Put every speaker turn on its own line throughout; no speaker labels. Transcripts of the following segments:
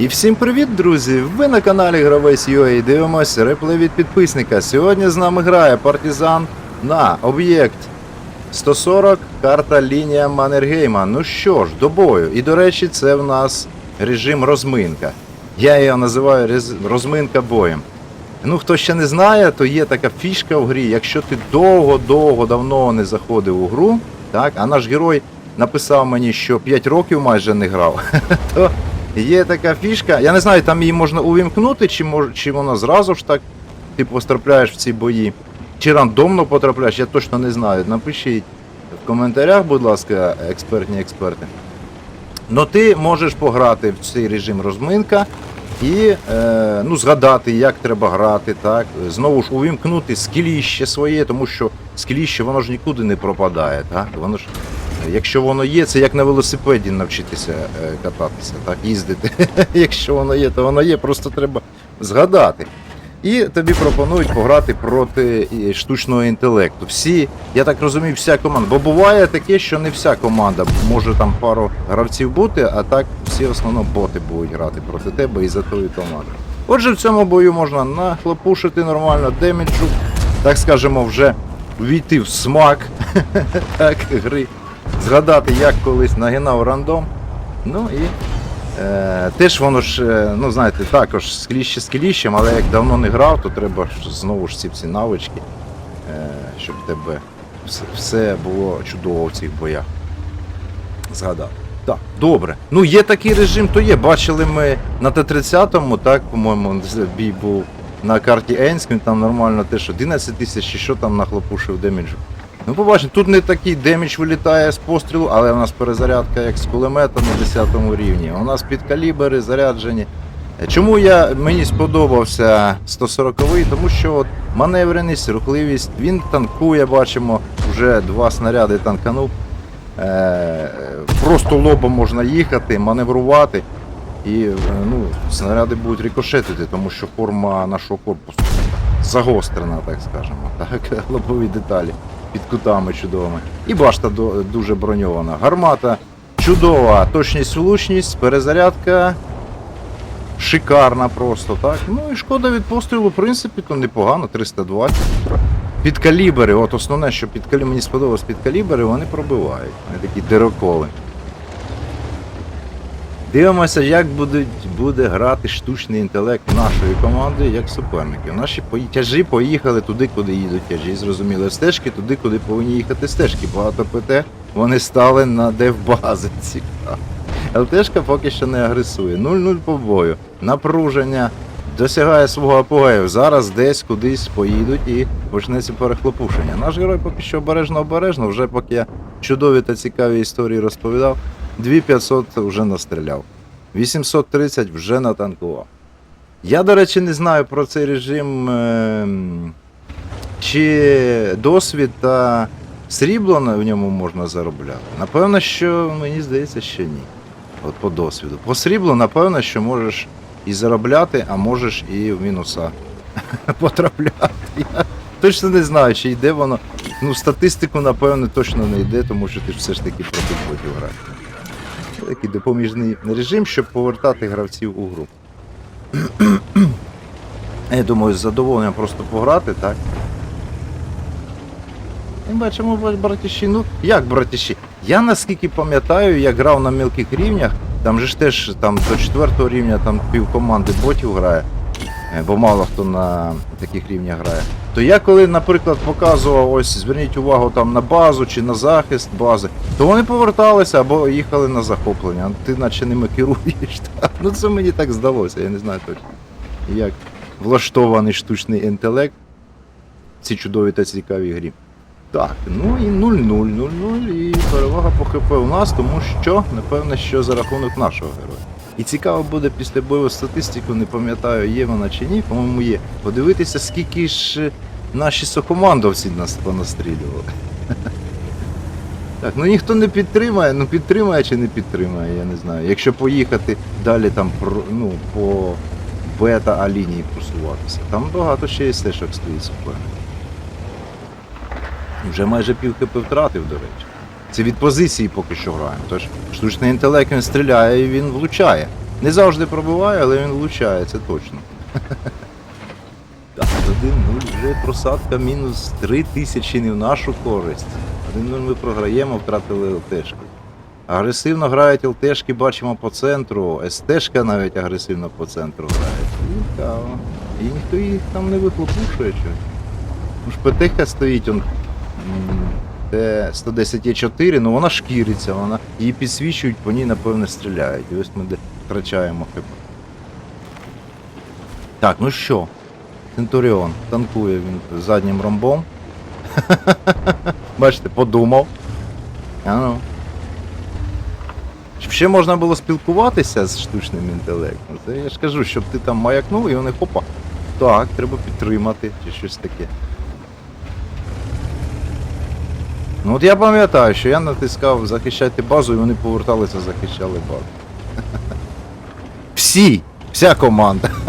І всім привіт, друзі! Ви на каналі Гравець і дивимося реплей від підписника. Сьогодні з нами грає партизан на об'єкт 140, карта лінія Маннергейма. Ну що ж, до бою. І до речі, це в нас режим розминка. Я його називаю розминка боєм. Ну, хто ще не знає, то є така фішка в грі. Якщо ти довго-довго давно не заходив у гру, так, а наш герой написав мені, що 5 років майже не грав, то є така фішка. Я не знаю, там її можна увімкнути, чи, мож, чи вона зразу ж так ти потрапляєш в ці бої, чи рандомно потрапляєш, я точно не знаю. Напишіть в коментарях, будь ласка, експертні експерти. Ну ти можеш пограти в цей режим розминка і е, ну, згадати, як треба грати, так. Знову ж увімкнути скіліще своє, тому що скіліще воно ж нікуди не пропадає. Так? Воно ж, якщо воно є, це як на велосипеді навчитися е, кататися, так, їздити. якщо воно є, то воно є, просто треба згадати. І тобі пропонують пограти проти е, штучного інтелекту. Всі, я так розумію, вся команда. Бо буває таке, що не вся команда може там пару гравців бути, а так всі в основному боти будуть грати проти тебе і за твою команду. Отже, в цьому бою можна нахлопушити нормально демеджу, так скажемо, вже війти в смак гри, згадати, як колись нагинав рандом. Ну і Е, теж воно ж, е, ну знаєте, також скіліще скіліщем, але як давно не грав, то треба знову ж ці всі навички, е, щоб тебе все, все було чудово в цих боях. Згадав. Так, добре. Ну є такий режим, то є. Бачили ми на Т-30, так, по-моєму, бій був на карті Енськ, він там нормально теж 11 тисяч що там нахлопушив деміджу. Ну, побачимо, тут не такий демідж вилітає з пострілу, але у нас перезарядка як з кулемета на 10 рівні. У нас підкалібери заряджені. Чому я, мені сподобався 140-й? Тому що от маневреність, рухливість, він танкує, бачимо, вже два снаряди танканув. Е, просто лобом можна їхати, маневрувати. І е, ну, снаряди будуть рикошетити, тому що форма нашого корпусу загострена, так скажемо. Так, лобові деталі під кутами чудовими. І башта дуже броньована. Гармата чудова, точність, влучність, перезарядка. Шикарна просто, так. Ну і шкода від пострілу, в принципі, то непогано, 320. Підкалібери, от основне, що підкалі... мені сподобалось підкалібери, вони пробивають. Вони такі дироколи. Дивимося, як будуть, буде грати штучний інтелект нашої команди як суперників. Наші тяжі поїхали туди, куди їдуть тяжі. Зрозуміли стежки, туди, куди повинні їхати стежки. Багато ПТ вони стали на девбази. Цікаво. ЛТшка поки що не агресує. 0-0 по бою. Напруження досягає свого апогею. Зараз десь кудись поїдуть і почнеться перехлопушення. Наш герой поки що обережно-обережно, вже поки я чудові та цікаві історії розповідав. 2500 вже настріляв. 830 вже натанкував. Я, до речі, не знаю про цей режим. ем, Чи досвід та срібло в ньому можна заробляти? Напевно, що мені здається, що ні. От по досвіду. По сріблу, напевно, що можеш і заробляти, а можеш і в мінуса потрапляти. Я точно не знаю, чи йде воно. Ну, статистику, напевно, точно не йде, тому що ти ж все ж таки проти ботів граєш. Такий допоміжний режим, щоб повертати гравців у гру. Я думаю, з задоволенням просто пограти, так? Ми бачимо братіші. Ну, як братіші? Я наскільки пам'ятаю, я грав на мілких рівнях, там же ж теж там до четвертого рівня там пів команди ботів грає, бо мало хто на таких рівнях грає. То я коли, наприклад, показував, ось зверніть увагу там на базу чи на захист бази, то вони поверталися або їхали на захоплення, ти наче ними керуєш. Ну це мені так здалося, я не знаю точно. Як влаштований штучний інтелект в цій чудовій та цікавій грі. Так, ну і 0-0, 0-0, і перевага по ХП у нас, тому що, напевно, що за рахунок нашого героя. І цікаво буде після бойову статистику, не пам'ятаю, є вона чи ні, по-моєму, є. Подивитися, скільки ж е, наші сокомандовці нас понастрілювали. Так, ну ніхто не підтримає, ну підтримає чи не підтримає, я не знаю. Якщо поїхати далі там ну, по бета А лінії просуватися, там багато ще є стежок стоїть суперник. Вже майже пів ХП втратив, до речі. Це від позиції поки що граємо. Тож штучний інтелект він стріляє і він влучає. Не завжди пробиває, але він влучає, це точно. Так, 1-0 вже просадка мінус 3 тисячі не в нашу користь. 1-0 ми програємо, втратили ЛТшку. Агресивно грають ЛТшки, бачимо по центру. СТшка навіть агресивно по центру грає. Цікаво. І ніхто їх там не вихлопушує щось. Ну ж ПТХ стоїть он. Т-110Е4, ну вона шкіриться, вона її підсвічують, по ній, напевно, стріляють. І ось ми втрачаємо хп. Так, ну що? Центуріон танкує він заднім ромбом. Бачите, подумав. А ну. Щоб ще можна було спілкуватися з штучним інтелектом. Це я ж кажу, щоб ти там маякнув і вони хопа. Так, треба підтримати чи щось таке. Ну от я пам'ятаю, що я натискав захищати базу і вони поверталися, захищали базу. Всі! Вся команда.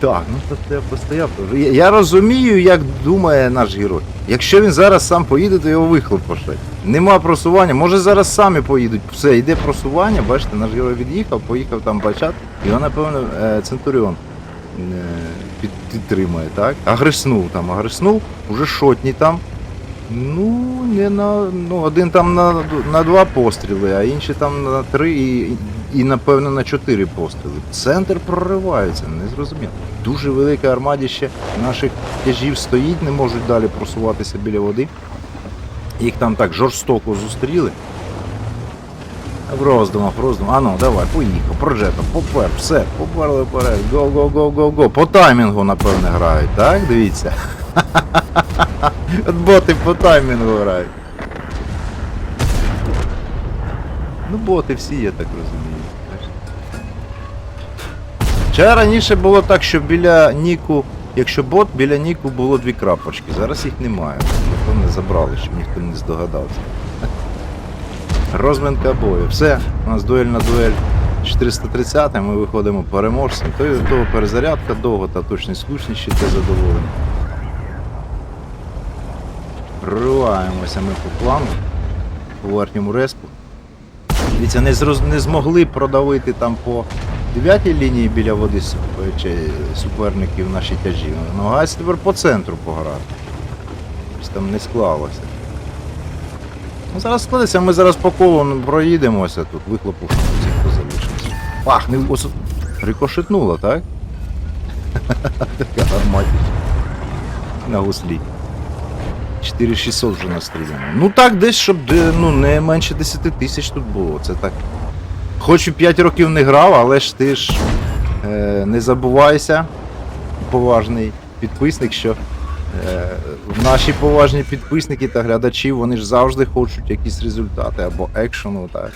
Так, ну то треба постояв. Я, я розумію, як думає наш герой. Якщо він зараз сам поїде, то його вихлопошать. Нема просування, може зараз самі поїдуть. Все, йде просування, бачите, наш герой від'їхав, поїхав там бачат, і його, напевно, е, Центуріон під, підтримує, так? Агреснув там, агреснув, уже шотні там. Ну, не на. Ну, один там на, на два постріли, а інші там на три і, і напевно на чотири постріли. Центр проривається, не зрозуміло. Дуже велике армадіще наших тяжів стоїть, не можуть далі просуватися біля води. Їх там так жорстоко зустріли. В роздумах, в роздумах. А ну, давай, поїхав, проджетом, попер, все, поперли вперед. Го, го, го, го, го. По таймінгу, напевне, грають, так? Дивіться. От боти по таймінгу грають. Ну, боти всі, я так розумію. Ще раніше було так, що біля Ніку, якщо бот, біля Ніку було дві крапочки. Зараз їх немає. Напевне забрали, щоб ніхто не здогадався. Розминка бою. Все, у нас дуель на дуель 430, ми виходимо переможцем. То і того перезарядка довго та точність слушніші те задоволення. Прориваємося ми по плану, по верхньому респу. Дивіться, не, зроз... не змогли продавити там по 9 лінії біля води суперників наші тяжі. Намагаються тепер по центру пограти. Щось там не склалося. Ну, зараз складеться, ми зараз по колу проїдемося тут, вихлопу всіх, хто залишився. Пах, не ос... рикошетнуло, так? Така. На гуслі. 4600 вже настріляно. Ну так, десь, щоб ну, не менше 10 тисяч тут було. Це так. Хоч і 5 років не грав, але ж ти ж е, не забувайся, поважний підписник, що наші поважні підписники та глядачі, вони ж завжди хочуть якісь результати або екшену, так.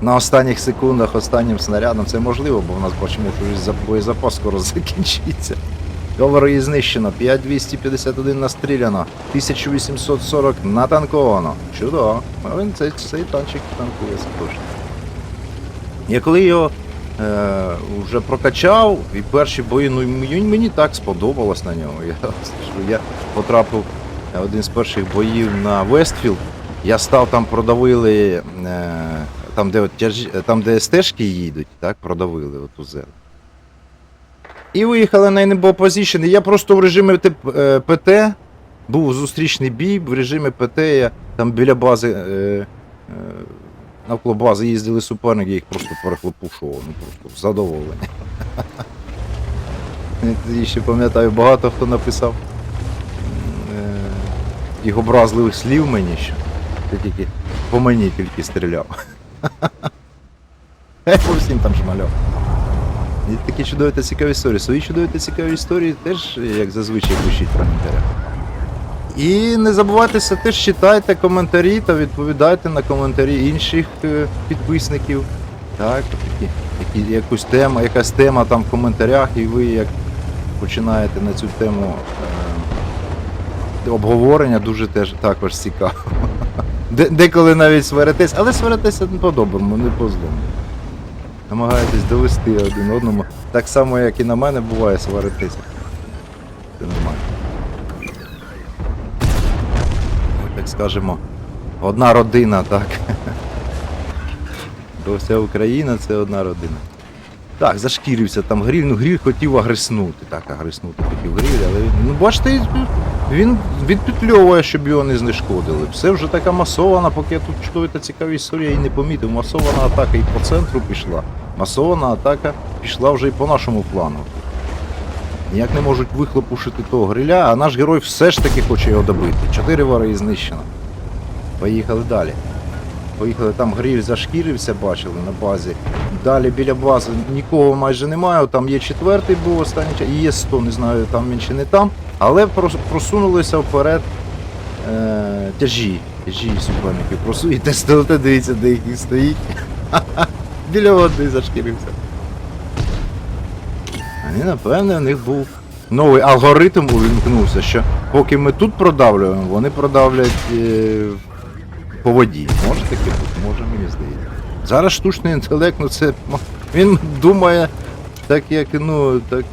На останніх секундах, останнім снарядом це можливо, бо в нас бачимо, що боєзапас скоро закінчиться. Говори знищено, 5251 настріляно, 1840 натанковано. Чудово. Він цей, цей танчик танкує, точно. Я коли його е, вже прокачав, і перші бої, ну мені, так сподобалось на нього. Я, скажу, я потрапив один з перших боїв на Вестфілд. Я став там, продавили, е, там, де, от, там, де стежки їдуть, так, продавили оту зелень. І виїхали на Enable Position. Я просто в режимі е, ПТ був зустрічний бій, в режимі ПТ я там біля бази, е, е, навколо бази їздили суперники, їх просто перехлопушував, ну просто задоволення. Тоді ще пам'ятаю, багато хто написав е, їх образливих слів мені, що ти тільки по мені тільки стріляв. Я по всім там шмаляв. І такі чудові та цікаві історії. Свої чудові та цікаві історії теж, як зазвичай, пишіть в коментарях. І не забувайтеся, теж читайте коментарі та відповідайте на коментарі інших е, підписників. Так, які, якусь тему, якась тема там в коментарях, і ви як починаєте на цю тему е, обговорення, дуже теж також цікаво. Деколи навіть сваритесь, але сваритеся не по-доброму, не по злому. Намагаєтесь довести один одному. Так само, як і на мене буває сваритися. Скажемо, Одна родина, так. Бо вся Україна це одна родина. Так, зашкірився там гріль, ну гріль хотів агреснути. Так, агреснути хотів гріль, але ну бачите, він відпетльовує, щоб його не знешкодили. Все вже така масована, поки я тут чую та цікаві історії і не помітив. Масована атака і по центру пішла. Масована атака пішла вже і по нашому плану. Ніяк не можуть вихлопушити того гриля, а наш герой все ж таки хоче його добити. Чотири вари знищено. Поїхали далі. Поїхали, там гриль зашкірився, бачили на базі. Далі біля бази нікого майже немає. Там є четвертий був останній час, і є 100, не знаю, там він чи не там. Але просунулися вперед е, тяжі. Тяжі суперників просу. І дивіться, де їх стоїть. Біля води зашкірився. І напевне в них був новий алгоритм увімкнувся, що поки ми тут продавлюємо, вони продавлять е, по воді. Може таке бути, може мені здається. Зараз штучний інтелект, ну це він думає так як, ну, так.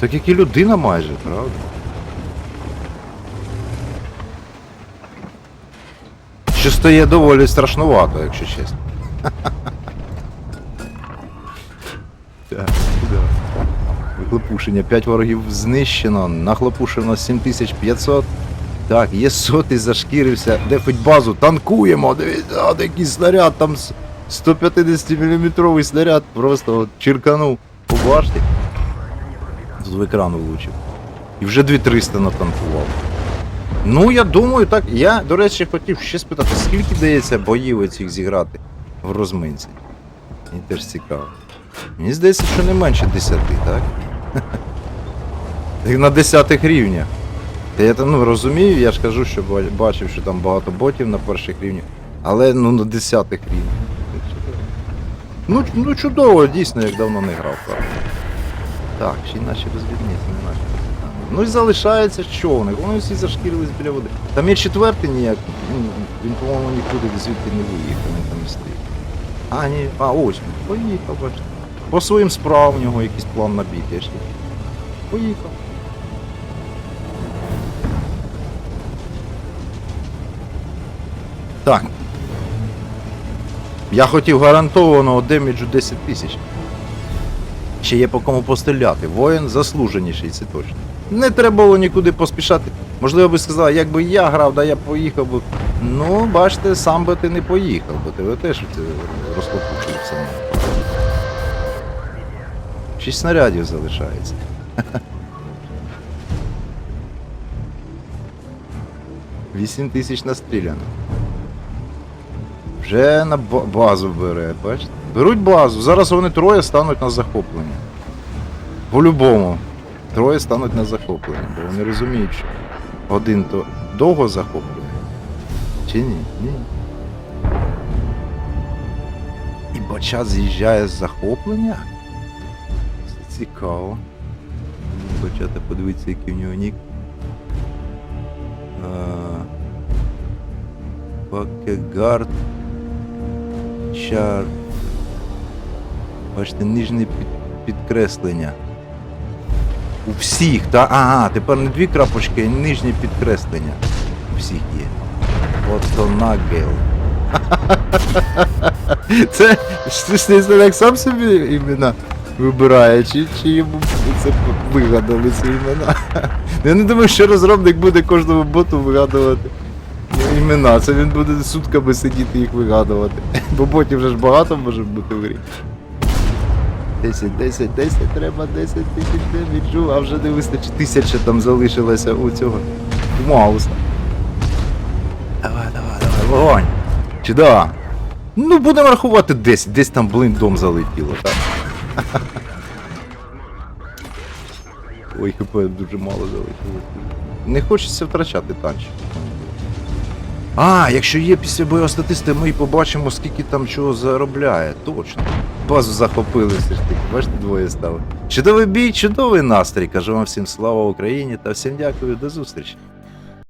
Так як і людина майже, правда? Що стає доволі страшнувато, якщо чесно. Вихлопушення 5 ворогів знищено, нахлопушено 7500. Так, є сотий, зашкірився, дефить базу, танкуємо, дивіться, який снаряд, там 150 мм снаряд просто от черканув по башті. Тут в екран влучив. І вже 2300 натанкував. Ну, я думаю, так. Я, до речі, хотів ще спитати, скільки дається боїв цих зіграти в розминці? Мені теж цікаво. Мені здається, що не менше 10, так? На 10 рівнях. Я там, ну, розумію, я ж кажу, що бачив, що там багато ботів на перших рівнях, але ну на 10 рівнях. Ну, ну чудово, дійсно, як давно не грав, правда. Так, ще наші розвідниці, не наші. Ну і залишається них? Вони всі зашкірились біля води. Там є четвертий ніяк, ну, він, по-моєму, нікуди звідти не виїхав, він там стоїть. А, ні, а ось поїхав, бачите. По своїм справам у нього якийсь план набіг, я ж. Поїхав. Так. Я хотів гарантованого деміджу 10 тисяч. Ще є по кому постріляти. Воїн заслуженіший, це точно. Не треба було нікуди поспішати. Можливо, би сказав, якби я грав, да я поїхав би. Ну, бачите, сам би ти не поїхав, бо тебе теж це розхлопушив саме. Шість снарядів залишається. Вісім тисяч настріляно. Вже на базу бере, бачите? Беруть базу. Зараз вони троє стануть на захоплення. По-любому. Троє стануть на захоплення, бо вони розуміють, що один то довго захоплює. Чи ні? Ні. І бача з'їжджає з захоплення? Це цікаво. Бачата, подивіться, який в нього нік. Пакегард. Чар. Бачите, нижнє під, підкреслення. У всіх, та? Ага, тепер не дві крапочки, а нижнє підкреслення. У всіх є. Ото нагел. Це штучний інтелект сам собі імена вибирає, чи, чи йому це вигадали ці імена. Я не думаю, що розробник буде кожному боту вигадувати імена. Це він буде сутками сидіти їх вигадувати. Бо ботів вже ж багато може бути в грі. 10, 10, 10, треба 10 тисяч деміджу, а вже не вистачить тисяча там залишилося у цього у Мауса. Давай, давай, давай, вогонь. Чудово. Ну, будемо рахувати 10, десь там блиндом залетіло, так? Ой, хп дуже мало залишилось. Не хочеться втрачати танчик. А, якщо є після боєстатисти, ми і побачимо, скільки там чого заробляє. Точно. Базу захопили все ж таки. Бачите, двоє стали. Чудовий бій, чудовий настрій. Кажу вам всім слава Україні та всім дякую, до зустрічі.